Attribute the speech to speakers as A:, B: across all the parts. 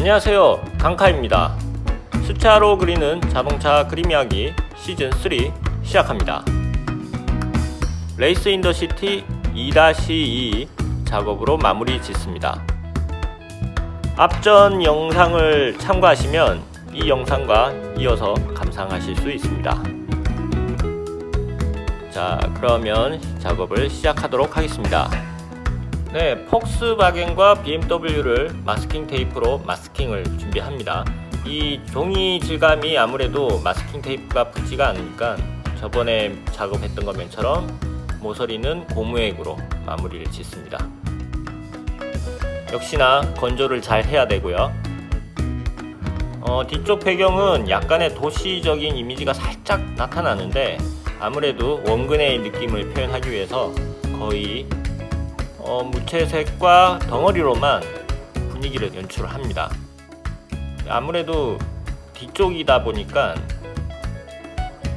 A: 안녕하세요. 강카입니다. 숫자로 그리는 자동차 그림 이야기 시즌 3 시작합니다. 레이스 인더 시티 2-2 작업으로 마무리 짓습니다. 앞전 영상을 참고하시면 이 영상과 이어서 감상하실 수 있습니다. 자 그러면 작업을 시작하도록 하겠습니다 네, 폭스바겐과 BMW를 마스킹 테이프로 마스킹을 준비합니다. 이 종이 질감이 아무래도 마스킹 테이프가 붙지가 않으니까 저번에 작업했던 것처럼 모서리는 고무액으로 마무리를 짓습니다. 역시나 건조를 잘 해야 되고요. 어, 뒤쪽 배경은 약간의 도시적인 이미지가 살짝 나타나는데 아무래도 원근의 느낌을 표현하기 위해서 거의 어, 무채색과 덩어리로만 분위기를 연출합니다. 아무래도 뒤쪽이다 보니까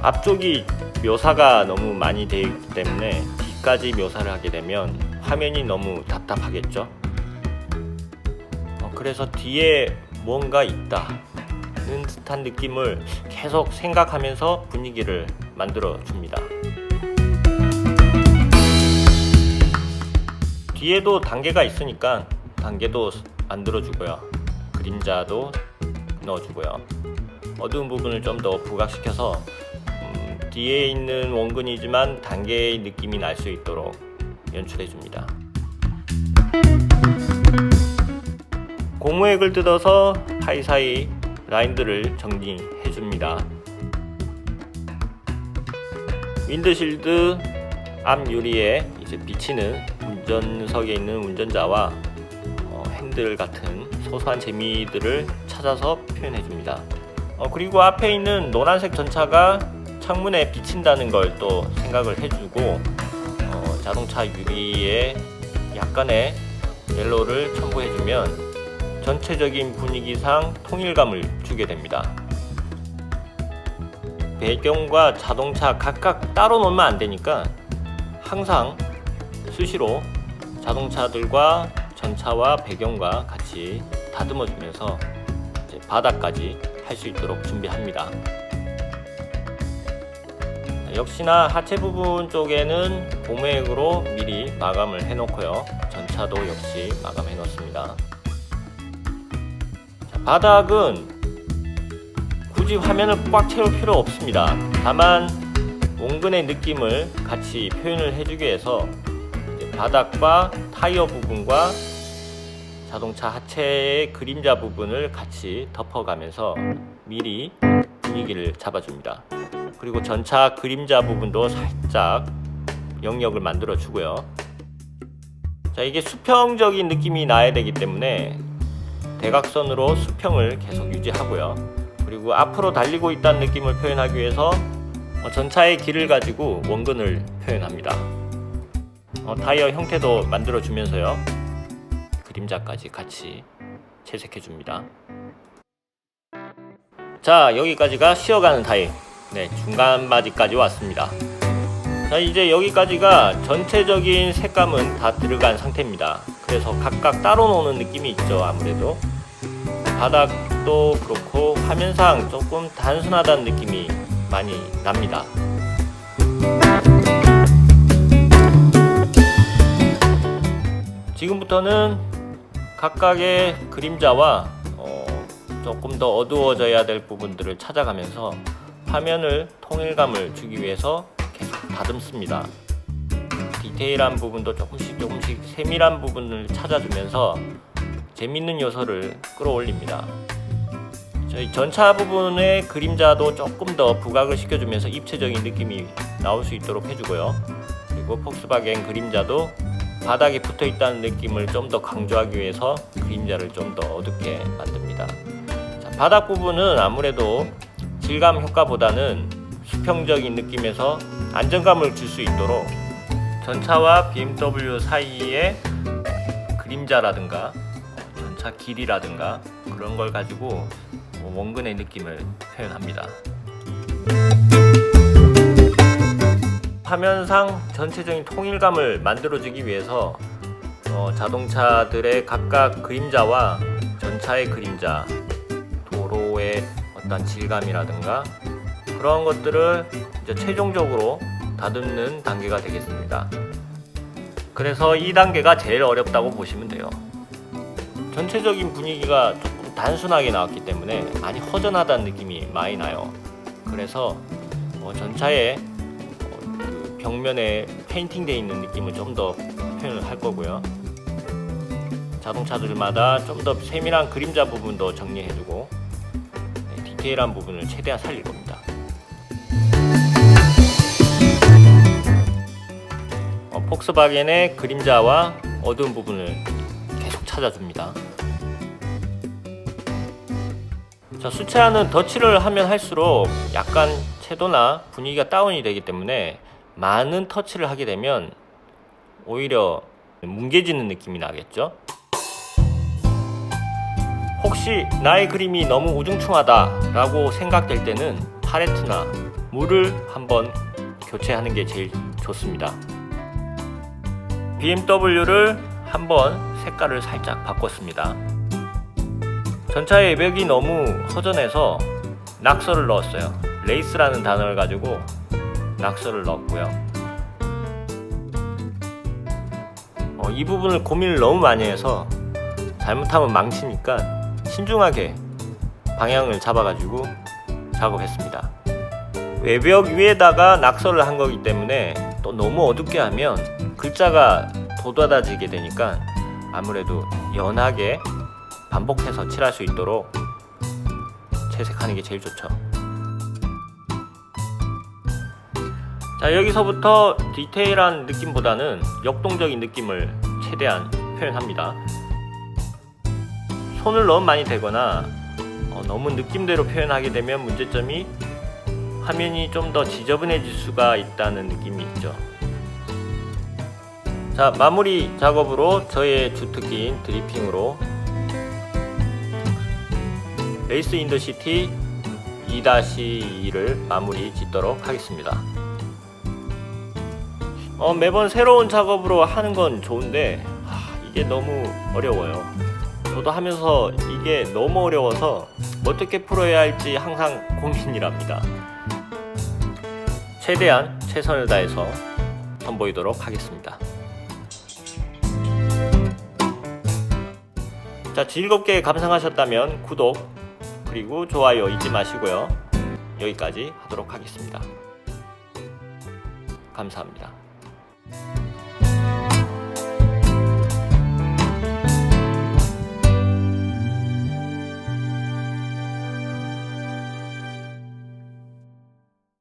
A: 앞쪽이 묘사가 너무 많이 되어 있기 때문에 뒤까지 묘사를 하게 되면 화면이 너무 답답하겠죠. 어, 그래서 뒤에 뭔가 있다는 듯한 느낌을 계속 생각하면서 분위기를 만들어 줍니다. 뒤에도 단계가 있으니까 단계도 만들어주고요. 그림자도 넣어주고요. 어두운 부분을 좀 더 부각시켜서 음, 뒤에 있는 원근이지만 단계의 느낌이 날 수 있도록 연출해 줍니다. 고무액을 뜯어서 사이사이 라인들을 정리해 줍니다. 윈드실드 앞 유리에 이제 비치는 운전석에 있는 운전자와 어, 핸들 같은 소소한 재미들을 찾아서 표현해 줍니다. 어, 그리고 앞에 있는 노란색 전차가 창문에 비친다는 걸 또 생각을 해주고 어, 자동차 유리에 약간의 옐로우를 첨부해주면 전체적인 분위기상 통일감을 주게 됩니다. 배경과 자동차 각각 따로 놓으면 안 되니까 항상 수시로 자동차들과 전차와 배경과 같이 다듬어 주면서 바닥까지 할 수 있도록 준비합니다. 역시나 하체 부분 쪽에는 고무액으로 미리 마감을 해 놓고요. 전차도 역시 마감해 놓습니다. 바닥은 굳이 화면을 꽉 채울 필요 없습니다. 다만 원근의 느낌을 같이 표현을 해주기 위해서 바닥과 타이어 부분과 자동차 하체의 그림자 부분을 같이 덮어가면서 미리 분위기를 잡아줍니다. 그리고 전차 그림자 부분도 살짝 영역을 만들어 주고요. 자, 이게 수평적인 느낌이 나야 되기 때문에 대각선으로 수평을 계속 유지하고요. 그리고 앞으로 달리고 있다는 느낌을 표현하기 위해서 어, 전차의 길을 가지고 원근을 표현합니다. 어, 타이어 형태도 만들어 주면서요. 그림자까지 같이 채색해 줍니다. 자, 여기까지가 쉬어가는 타임. 네, 중간 바지까지 왔습니다. 자, 이제 여기까지가 전체적인 색감은 다 들어간 상태입니다. 그래서 각각 따로 노는 느낌이 있죠, 아무래도. 바닥도 그렇고 화면상 조금 단순하다는 느낌이 많이 납니다. 지금부터는 각각의 그림자와 어, 조금 더 어두워져야 될 부분들을 찾아가면서 화면을 통일감을 주기 위해서 계속 다듬습니다. 디테일한 부분도 조금씩 조금씩 세밀한 부분을 찾아주면서 재밌는 요소를 끌어올립니다. 저희 전차 부분의 그림자도 조금 더 부각을 시켜주면서 입체적인 느낌이 나올 수 있도록 해주고요. 그리고 폭스바겐 그림자도 바닥에 붙어 있다는 느낌을 좀 더 강조하기 위해서 그림자를 좀 더 어둡게 만듭니다. 자, 바닥 부분은 아무래도 질감 효과보다는 수평적인 느낌에서 안정감을 줄 수 있도록 전차와 BMW 사이에 그림자라든가 전차 길이라든가 그런 걸 가지고 원근의 느낌을 표현합니다. 화면상 전체적인 통일감을 만들어주기 위해서 어, 자동차들의 각각 그림자와 전차의 그림자, 도로의 어떤 질감이라든가 그런 것들을 이제 최종적으로 다듬는 단계가 되겠습니다. 그래서 이 단계가 제일 어렵다고 보시면 돼요. 전체적인 분위기가 조금 단순하게 나왔기 때문에 많이 허전하다는 느낌이 많이 나요. 그래서 어, 전차의 벽면에 페인팅되어 있는 느낌을 좀 더 표현을 할 거고요. 자동차들마다 좀 더 세밀한 그림자 부분도 정리해주고 네, 디테일한 부분을 최대한 살릴 겁니다. 어, 폭스바겐의 그림자와 어두운 부분을 계속 찾아줍니다. 자, 수채화는 덧칠을 하면 할수록 약간 채도나 분위기가 다운이 되기 때문에 많은 터치를 하게 되면 오히려 뭉개지는 느낌이 나겠죠? 혹시 나의 그림이 너무 우중충하다라고 생각될 때는 팔레트나 물을 한번 교체하는 게 제일 좋습니다. BMW를 한번 색깔을 살짝 바꿨습니다. 전차의 외벽이 너무 허전해서 낙서를 넣었어요. 레이스라는 단어를 가지고 낙서를 넣었고요. 어, 이 부분을 고민을 너무 많이 해서 잘못하면 망치니까 신중하게 방향을 잡아가지고 작업했습니다. 외벽 위에다가 낙서를 한 거기 때문에 또 너무 어둡게 하면 글자가 도닫아지게 되니까 아무래도 연하게 반복해서 칠할 수 있도록 채색하는 게 제일 좋죠. 자 여기서부터 디테일한 느낌보다는 역동적인 느낌을 최대한 표현합니다. 손을 너무 많이 대거나 어, 너무 느낌대로 표현하게 되면 문제점이 화면이 좀 더 지저분해질 수가 있다는 느낌이 있죠. 자 마무리 작업으로 저의 주특기인 드리핑으로 레이스 인더 시티 2-2를 마무리 짓도록 하겠습니다. 어, 매번 새로운 작업으로 하는 건 좋은데 하, 이게 너무 어려워요. 저도 하면서 이게 너무 어려워서 어떻게 풀어야 할지 항상 고민이랍니다. 최대한 최선을 다해서 선보이도록 하겠습니다. 자, 즐겁게 감상하셨다면 구독 그리고 좋아요 잊지 마시고요. 여기까지 하도록 하겠습니다. 감사합니다.